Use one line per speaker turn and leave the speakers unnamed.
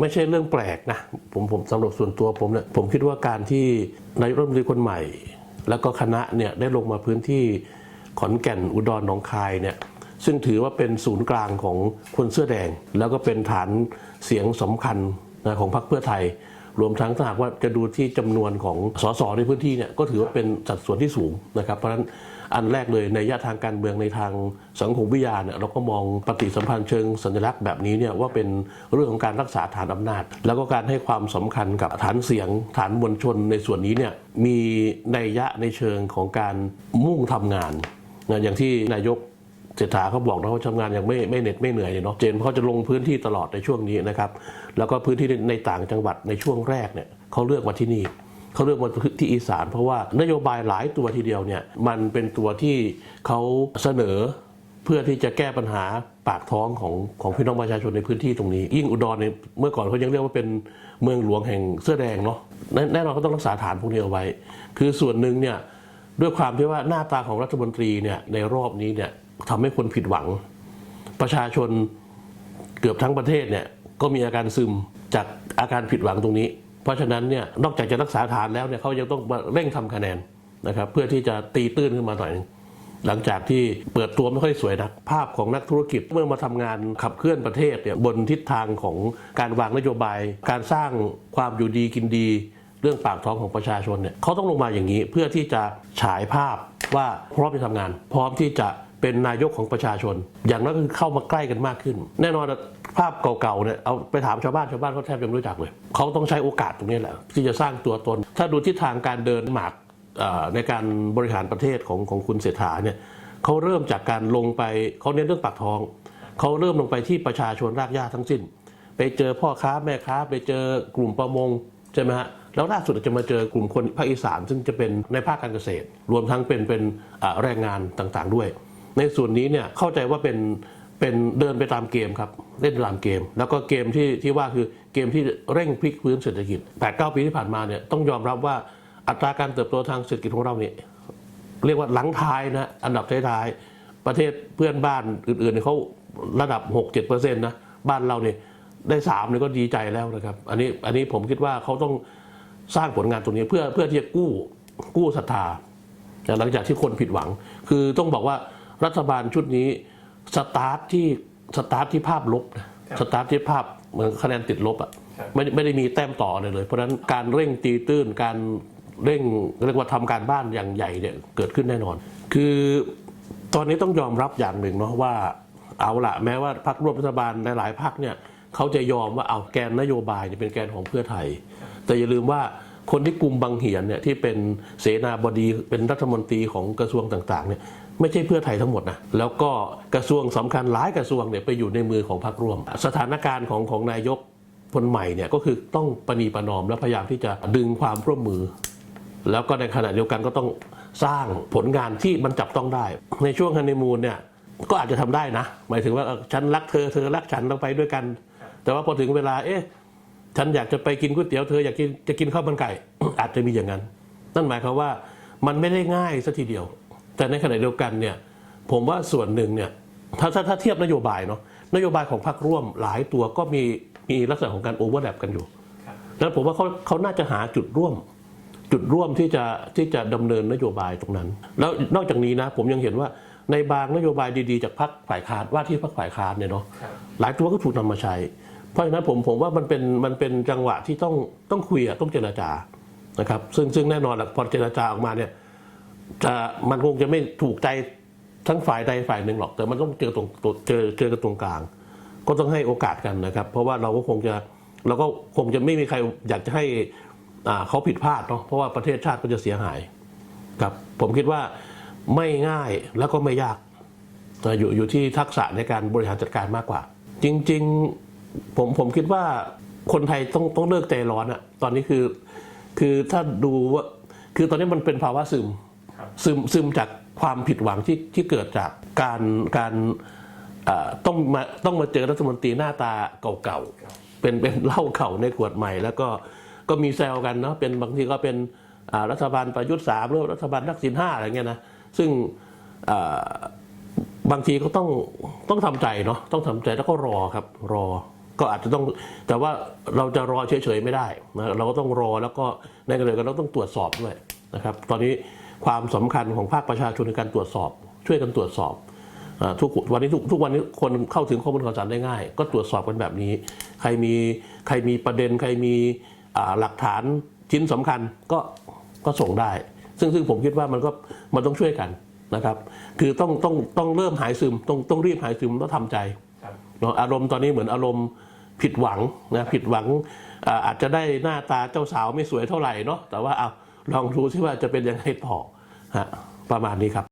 ไม่ใช่เรื่องแปลกนะผมผมสำหรับส่วนตัวผมเนี่ยผมคิดว่าการที่นายรัฐมนตรีคนใหม่ แล้วก็คณะเนี่ยได้ลงมาพื้นที่ขอนแก่นอุดรหนองคายเนี่ยซึ่งถือว่าเป็นศูนย์กลางของคนเสื้อแดง แล้วก็เป็นฐานเสียงสำคัญนะของพรรคเพื่อไทย รวมทั้งถ้าหากว่าจะดูที่จำนวนของสสในพื้นที่เนี่ยก็ถือว่าเป็นสัดส่วนที่สูงนะครับ เพราะฉะนั้น อันแรกเลยในยะทางการเมืองในทางสังคมวิทยาเนี่ยเราก็มองปฏิสัมพันธ์เชิงสัญลักษณ์แบบนี้เนี่ยว่าเป็นเรื่องของการรักษาฐานอำนาจ แล้วก็การให้ความสำคัญกับฐานเสียงฐานมวลชนในส่วนนี้เนี่ยมีในยยะในเชิงของการมุ่งทำงานนะอย่างที่นายกเศรษฐาเขาบอกนะว่าทำงานอย่างไม่ไม่เหน็ดไม่เหนื่อยเลยเนาะเจนเขาจะลงพื้นที่ตลอดในช่วงนี้นะครับ แล้วก็พื้นที่ในต่างจังหวัดในช่วงแรกเนี่ยเขาเลือกมาที่นี่ เขาเลือกมาที่อีสาน เพราะว่านโยบายหลายตัวทีเดียวเนี่ยมันเป็นตัวที่เขาเสนอเพื่อที่จะแก้ปัญหาปากท้องของของพี่น้องประชาชนในพื้นที่ตรงนี้ ยิ่งอุดรเนี่ยเมื่อก่อนเขายังเรียกว่าเป็นเมืองหลวงแห่งเสื้อแดงเนาะแน่แน่นอนเขาต้องรักษาฐานพวกนี้เอาไว้ คือส่วนหนึ่งเนี่ยด้วยความที่ว่าหน้าตาของรัฐมนตรีเนี่ยในรอบนี้เนี่ยทำให้คนผิดหวัง ประชาชนเกือบทั้งประเทศเนี่ยก็มีอาการซึมจากอาการผิดหวังตรงนี้ เพราะฉะนั้นเนี่ยนอกจากจะรักษาฐานแล้วเนี่ยเขายังต้องมาเร่งทำคะแนนนะครับเพื่อที่จะตีตื้นขึ้นมาหน่อยหนึงหลังจากที่เปิดตัวไม่ค่อยสวยนัก ภาพของนักธุรกิจเมื่อมาทำงานขับเคลื่อนประเทศเนี่ยบนทิศทางของการวางนโยบาย การสร้างความอยู่ดีกินดี เรื่องปากท้องของประชาชนเนี่ยเขาต้องลงมาอย่างนี้เพื่อที่จะฉายภาพว่าพร้อมจะทำงาน พร้อมที่จะ เป็นนายกของประชาชน อย่างนั้นก็คือเข้ามาใกล้กันมากขึ้น แน่นอนภาพเก่าๆเนี่ยเอาไปถามชาวบ้านชาวบ้านเขาแทบจะไม่รู้จักเลยเขาต้องใช้โอกาสตรงนี้แหละที่จะสร้างตัวตน ถ้าดูทิศทางการเดินหมากในการบริหารประเทศของของคุณเศรษฐาเนี่ยเขาเริ่มจากการลงไปเขาเน้นเรื่องปากท้องเขาเริ่มลงไปที่ประชาชนรากหญ้าทั้งสิ้น ไปเจอพ่อค้าแม่ค้า ไปเจอกลุ่มประมงใช่ไหมฮะแล้วล่าสุดจะมาเจอกลุ่มคนภาคอีสาน ซึ่งจะเป็นในภาคการเกษตร รวมทั้งเป็นเป็นแรงงานต่างๆด้วย ในส่วนนี้เนี่ยเข้าใจว่าเป็นเป็นเดินไปตามเกมครับเล่นตามเกม แล้วก็เกมที่ที่ว่าคือเกมที่เร่งพลิกพื้นเศรษฐกิจ8 9ปีที่ผ่านมาเนี่ยต้องยอมรับว่าอัตราการเติบโตทางเศรษฐกิจของเราเนี่ยเรียกว่าหลังท้ายนะอันดับท้ายๆประเทศเพื่อนบ้านอื่นๆเขาระดับ 6-7%นะบ้านเราเนี่ยได้3เนี่ยก็ดีใจแล้วนะครับ อันนี้อันนี้ผมคิดว่าเขาต้องสร้างผลงานตรงนี้เพื่อเพื่อที่จะกู้กู้ศรัทธาหลังจากที่คนผิดหวัง คือต้องบอกว่า รัฐบาลชุดนี้สตาร์ทที่สตาร์ทที่ภาพลบนะสตาร์ทที่ภาพเหมือนคะแนนติดลบอะไม่ไม่ได้มีแต้มต่อเลยเลย เพราะฉะนั้นการเร่งตีตื้นการเร่งเรียกว่าทำการบ้านอย่างใหญ่เนี่ยเกิดขึ้นแน่นอน คือตอนนี้ต้องยอมรับอย่างหนึ่งเนาะว่าเอาละแม้ว่าพรรคร่วมรัฐบาลหลายๆพรรคเนี่ยเขาจะยอมว่าเอาแกนนโยบายเนี่ยเป็นแกนของเพื่อไทย แต่อย่าลืมว่า คนที่กลุ่มบางเหียนเนี่ยที่เป็นเสนาบดีเป็นรัฐมนตรีของกระทรวงต่างๆเนี่ยไม่ใช่เพื่อไทยทั้งหมดนะแล้วก็กระทรวงสำคัญหลายกระทรวงเนี่ยไปอยู่ในมือของพรรคร่วม สถานการณ์ของของนายกคนใหม่เนี่ยก็คือต้องประนีประนอมและพยายามที่จะดึงความร่วมมือ แล้วก็ในขณะเดียวกันก็ต้องสร้างผลงานที่มันจับต้องได้ ในช่วงฮันนีมูนเนี่ยก็อาจจะทำได้นะ หมายถึงว่าเออฉันรักเธอเธอรักฉันเราไปด้วยกัน แต่ว่าพอถึงเวลาเอ๊ะ ฉันอยากจะไปกินก๋วยเตี๋ยวเธออยากกินจะกินข้าวมันไก่ อาจจะมีอย่างนั้น นั่นหมายความว่ามันไม่ได้ง่ายสัทีเดียว แต่ในขณะเดียวกันเนี่ยผมว่าส่วนหนึ่งเนี่ยถ้าถ้าถ้าเทียบนโยบายเนาะนโยบายของพรรคร่วมหลายตัวก็มีมีลักษณะของการโอเวอร์แลปกันอยู่แล้วผมว่าเขาเขาน่าจะหาจุดร่วม จุดร่วมที่จะที่จะดำเนินนโยบายตรงนั้น แล้วนอกจากนี้นะผมยังเห็นว่าในบางนโยบายดีๆ จากพรรคฝ่ายค้านว่าที่พรรคฝ่ายค้านเนี่ยเนาะหลายตัวก็ถูกนำมาใช้ เพราะฉะนั้นผมผมว่ามันเป็นมันเป็นจังหวะที่ต้องต้องคุยอะต้องเจรจานะครับ ซึ่งซึ่งแน่นอนหละพอเจรจาออกมาเนี่ยจะมันคงจะไม่ถูกใจทั้งฝ่ายใดฝ่ายหนึ่งหรอก แต่มันต้องเจอตรงเจอเจอกันตรงกลาง ก็ต้องให้โอกาสกันนะครับ เพราะว่าเราก็คงจะเราก็คงจะไม่มีใครอยากจะให้อ่าเขาผิดพลาดเนาะเพราะว่าประเทศชาติก็จะเสียหายครับผมคิดว่าไม่ง่ายแล้วก็ไม่ยากอยู่อยู่ที่ทักษะในการบริหารจัดการมากกว่า จริง ๆ ผมผมคิดว่าคนไทยต้องต้องเลิกใจร้อนอะตอนนี้คือ คือถ้าดูว่าคือตอนนี้มันเป็นภาวะซึมซึมซึมจากความผิดหวังที่ที่เกิดจากการการเอ่อต้องมาต้องมาเจอรัฐมนตรีหน้าตาเก่าๆเป็นเป็นเหล้าเก่าในขวดใหม่ แล้วก็ก็มีแซวกันเนาะเป็นบางทีก็เป็นอ่ารัฐบาลประยุทธ์สามหรือรัฐบาลทักษิณห้าอะไรเงี้ยนะซึ่งอ่าบางทีก็ต้องต้องทำใจเนาะต้องทำใจแล้วก็รอครับรอ ก็อาจจะต้องแต่ว่าเราจะรอเฉยๆไม่ได้นะเราก็ต้องรอแล้วก็ในขณะเดียวกันเราต้องตรวจสอบด้วยนะครับ ตอนนี้ความสำคัญของภาคประชาชนในการตรวจสอบ ช่วยกันตรวจสอบอทุกวันนี้ทุกทุกวันนี้คนเข้าถึงข้อมูลข่าวสารได้ง่าย ก็ตรวจสอบกันแบบนี้ ใครมีใครมีประเด็นใครมีหลักฐานชิ้นสำคัญก็ก็ส่งได้ ซึ่งซึ่งผมคิดว่ามันก็มันต้องช่วยกันนะครับ คือต้องต้องต้องเริ่มหายซึมต้องต้องรีบหายซึมต้องทำใจ นะอารมณ์ตอนนี้เหมือนอารมณ์ผิดหวังนะผิดหวังอาอาจจะได้หน้าตาเจ้าสาวไม่สวยเท่าไหร่เนาะแต่ว่าเอาลองดูซิว่าจะเป็นยังไงต่อฮะประมาณนี้ครับ